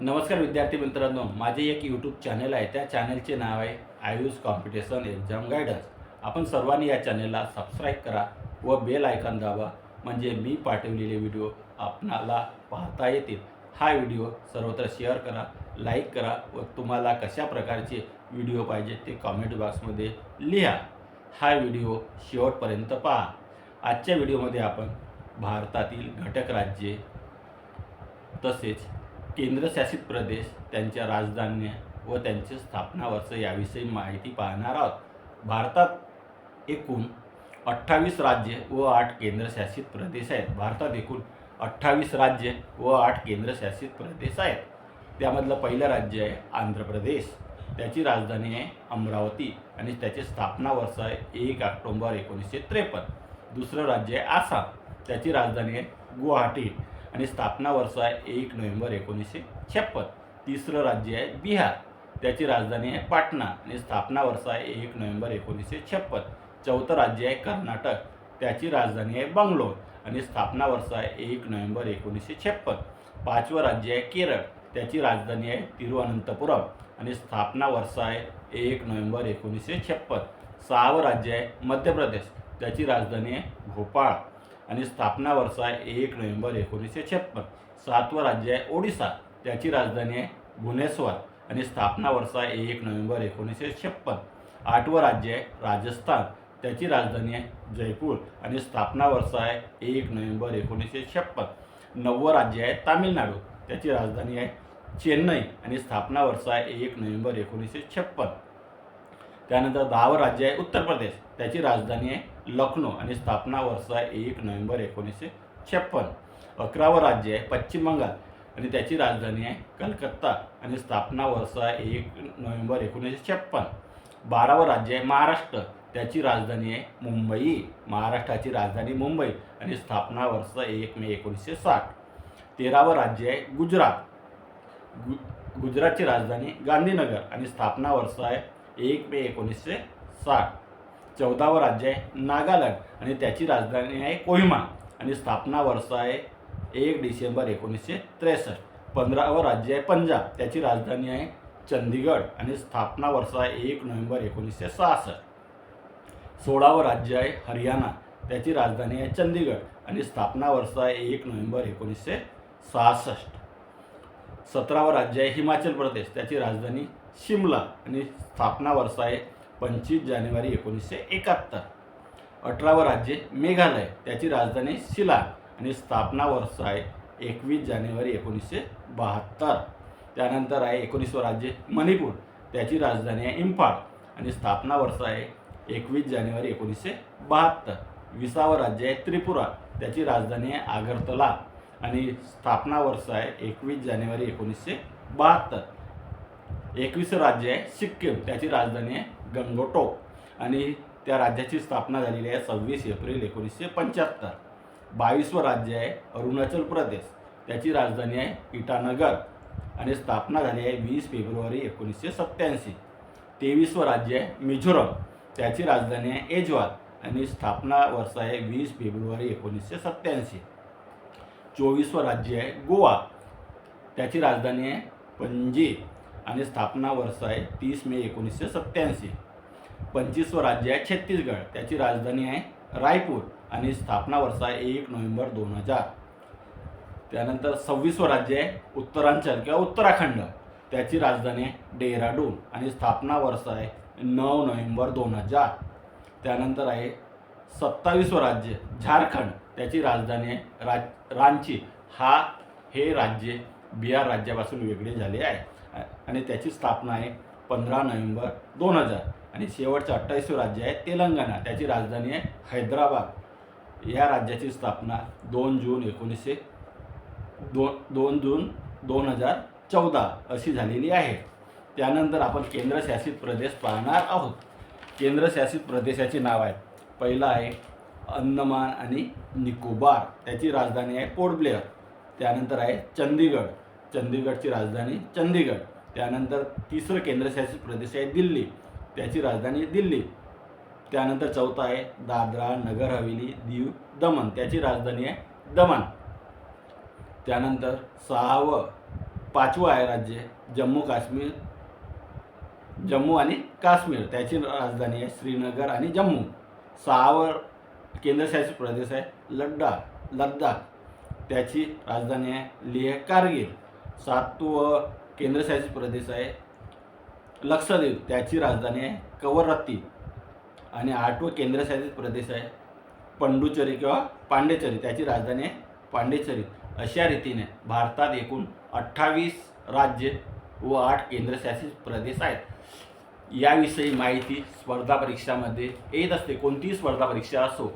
नमस्कार विद्यार्थी मित्रांनो माझे एक यूट्यूब चॅनल आहे. त्या चॅनलचे नाव आहे आयुष कॉम्पिटिशन एक्झाम गायडन्स आपण सर्वांनी या चॅनलला सबस्क्राईब करा व बेल आयकॉन दाबा. म्हणजे मी पाठवलेले व्हिडिओ आपणाला पाहता येतील. हा व्हिडिओ सर्वत्र शेअर करा लाईक करा व तुम्हाला कशा प्रकारचे व्हिडिओ पाहिजे ते कॉमेंट बॉक्समध्ये लिहा. हा व्हिडिओ शेवटपर्यंत पहा. आजच्या व्हिडिओमध्ये आपण भारतातील घटक राज्ये तसेच केंद्रशासित प्रदेश त्यांच्या राजधान्या व त्यांचे स्थापना वर्ष याविषयी माहिती पाहणार आहोत. भारतात एकूण अठ्ठावीस राज्ये व आठ केंद्रशासित प्रदेश आहेत. भारतात एकूण अठ्ठावीस राज्ये व आठ केंद्रशासित प्रदेश आहेत. त्यामधलं पहिलं राज्य आहे आंध्र प्रदेश त्याची राजधानी आहे अमरावती आणि त्याचे स्थापना वर्ष आहे एक ऑक्टोंबर एकोणीसशे त्रेपन्न. दुसरं राज्य आहे आसाम. त्याची राजधानी आहे गुवाहाटी. आणि स्थापना वर्ष आहे एक नोव्हेंबर एकोणीसशे छप्पन. तिसरं राज्य आहे बिहार. त्याची राजधानी आहे पाटणा आणि स्थापना वर्ष आहे एक नोव्हेंबर एकोणीसशे छप्पन. चौथं राज्य आहे कर्नाटक. त्याची राजधानी आहे बंगलोर आणि स्थापना वर्ष आहे एक नोव्हेंबर एकोणीसशे छप्पन. पाचवं राज्य आहे केरळ. त्याची राजधानी आहे तिरुअनंतपुरम आणि स्थापना वर्ष आहे एक नोव्हेंबर एकोणीसशे छप्पन. सहावं राज्य आहे मध्य प्रदेश. त्याची राजधानी आहे भोपाळ. आणि स्थापना वर्ष आहे एक नोव्हेंबर एकोणीसशे छप्पन. सातवं राज्य आहे ओडिसा. त्याची राजधानी आहे भुवनेश्वर. आणि स्थापना वर्ष आहे एक नोव्हेंबर एकोणीसशे छप्पन. आठवं राज्य आहे राजस्थान. त्याची राजधानी आहे जयपूर. आणि स्थापना वर्ष आहे एक नोव्हेंबर एकोणीसशे छप्पन. नववं राज्य आहे तामिळनाडू. त्याची राजधानी आहे चेन्नई. आणि स्थापना वर्ष आहे एक नोव्हेंबर एकोणीसशे छप्पन. त्यानंतर दहावं राज्य आहे उत्तर प्रदेश. त्याची राजधानी आहे लखनौ आणि स्थापना वर्ष आहे एक नोव्हेंबर एकोणीसशे छप्पन्न अकरावं राज्य आहे पश्चिम बंगाल आणि त्याची राजधानी आहे कलकत्ता आणि स्थापना वर्ष आहे एक नोव्हेंबर एकोणीसशे छप्पन्न बारावं राज्य आहे महाराष्ट्र. त्याची राजधानी आहे मुंबई. महाराष्ट्राची राजधानी मुंबई आणि स्थापना वर्ष एक मे एकोणीसशे साठ. तेरावं राज्य आहे गुजरात. गु गुजरातची राजधानी गांधीनगर आणि स्थापना वर्ष आहे एक मे एकोणीसशे साठ. चौदावं राज्य आहे नागालँड आणि त्याची राजधानी आहे कोहिमा आणि स्थापना वर्ष आहे एक डिसेंबर एकोणीसशे त्रेसष्ट. पंधरावं राज्य आहे पंजाब. त्याची राजधानी आहे चंदीगड आणि स्थापना वर्ष आहे एक नोव्हेंबर एकोणीसशे सहासष्ट. सोळावं राज्य आहे हरियाणा. त्याची राजधानी आहे चंदीगड आणि स्थापना वर्ष आहे एक नोव्हेंबर एकोणीसशे सहासष्ट. सतरावं राज्य आहे हिमाचल प्रदेश. त्याची राजधानी शिमला आणि स्थापना वर्ष आहे पंचवीस जानेवारी एकोणीसशे एकाहत्तर. अठरावं राज्य मेघालय. त्याची राजधानी शिलांग आणि स्थापना वर्ष आहे एकवीस जानेवारी एकोणीसशे बहात्तर. त्यानंतर आहे एकोणीसवं राज्य मणिपूर. त्याची राजधानी आहे इम्फाळ आणि स्थापना वर्ष आहे एकवीस जानेवारी एकोणीसशे बहात्तर. विसावं राज्य आहे त्रिपुरा. त्याची राजधानी आहे आगरतला. आणि स्थापना वर्ष आहे एकवीस जानेवारी एकोणीसशे बहात्तर. एकवीसं राज्य आहे सिक्कीम त्याची राजधानी आहे गंगोटोक आणि त्या राज्याची स्थापना झालेली आहे सव्वीस एप्रिल एकोणीसशे पंच्याहत्तर. बावीसवं राज्य आहे अरुणाचल प्रदेश त्याची राजधानी आहे इटानगर. आणि स्थापना झाली आहे वीस फेब्रुवारी एकोणीसशे सत्त्याऐंशी. तेवीसवं राज्य आहे मिझोरम त्याची राजधानी आहे एजवाल. आणि स्थापना वर्ष आहे वीस फेब्रुवारी एकोणीसशे सत्त्याऐंशी. चोवीसवं राज्य आहे गोवा. त्याची राजधानी आहे पणजी आणि स्थापना वर्ष आहे तीस मे एकोणीसशे सत्त्याऐंशी. पंचवीसवं राज्य आहे छत्तीसगड. त्याची राजधानी आहे रायपूर आणि स्थापना वर्ष आहे एक नोव्हेंबर दोन हजार. त्यानंतर सव्वीसवं राज्य आहे उत्तरांचल किंवा उत्तराखंड. त्याची राजधानी आहे डेहराडून आणि स्थापना वर्ष आहे नऊ नोव्हेंबर दोन हजार. त्यानंतर आहे सत्तावीसवं राज्य झारखंड. त्याची राजधानी आहे. राज रांची. हा हे राज्य बिहार राज्यापासून वेगळे झाले आहे. आणि त्याची स्थापना आहे पंधरा नोव्हेंबर दोन हजार. आणि शेवटचं अठ्ठावीसवं राज्य आहे तेलंगणा. त्याची राजधानी आहे हैदराबाद. या राज्याची स्थापना दोन जून एकोणीसशे दोन दोन जून दोन हजार चौदा अशी झालेली आहे. त्यानंतर आपण केंद्रशासित प्रदेश पाहणार आहोत. केंद्रशासित प्रदेशाची नाव आहेत पहिला आहे अंदमान आणि निकोबार. त्याची राजधानी आहे पोर्ट ब्लेअर. त्यानंतर आहे चंदीगड चंदीगडची राजधानी चंदीगड त्यानंतर तिसरं केंद्रशासित प्रदेश आहे दिल्ली. त्याची राजधानी दिल्ली. त्यानंतर चौथा आहे दादरा नगर हवेली दीव दमण. त्याची राजधानी आहे दमण. त्यानंतर सहावं पाचवं आहे राज्य जम्मू काश्मीर जम्मू आणि काश्मीर. त्याची राजधानी आहे श्रीनगर आणि जम्मू. सहावं केंद्रशासित प्रदेश आहे. लड्डाख लद्दाख. त्याची राजधानी आहे लेह कारगिल. सातवं केंद्रशासित प्रदेश आहे लक्षद्वीप. त्याची राजधानी आहे कवरत्ती. आणि आठवं केंद्रशासित प्रदेश आहे पंडुचेरी किंवा पांडेचेरी. त्याची राजधानी आहे पांडेचेरी. अशा रीतीने भारतात एकूण अठ्ठावीस राज्य व आठ केंद्रशासित प्रदेश आहेत. याविषयी माहिती स्पर्धा परीक्षामध्ये येत असते. कोणतीही स्पर्धा परीक्षा असो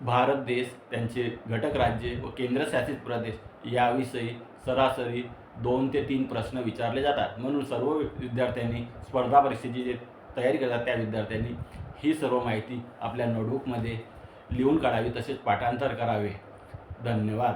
भारत देश त्यांचे घटक राज्ये व केंद्रशासित प्रदेश याविषयी सरासरी दोन ते तीन प्रश्न विचारले जातात. म्हणून सर्व विद्यार्थ्यांनी स्पर्धा परीक्षेची जे तयारी करतात त्या विद्यार्थ्यांनी ही सर्व माहिती आपल्या नोटबुकमध्ये लिहून काढावी तसेच पाठांतर करावे. धन्यवाद.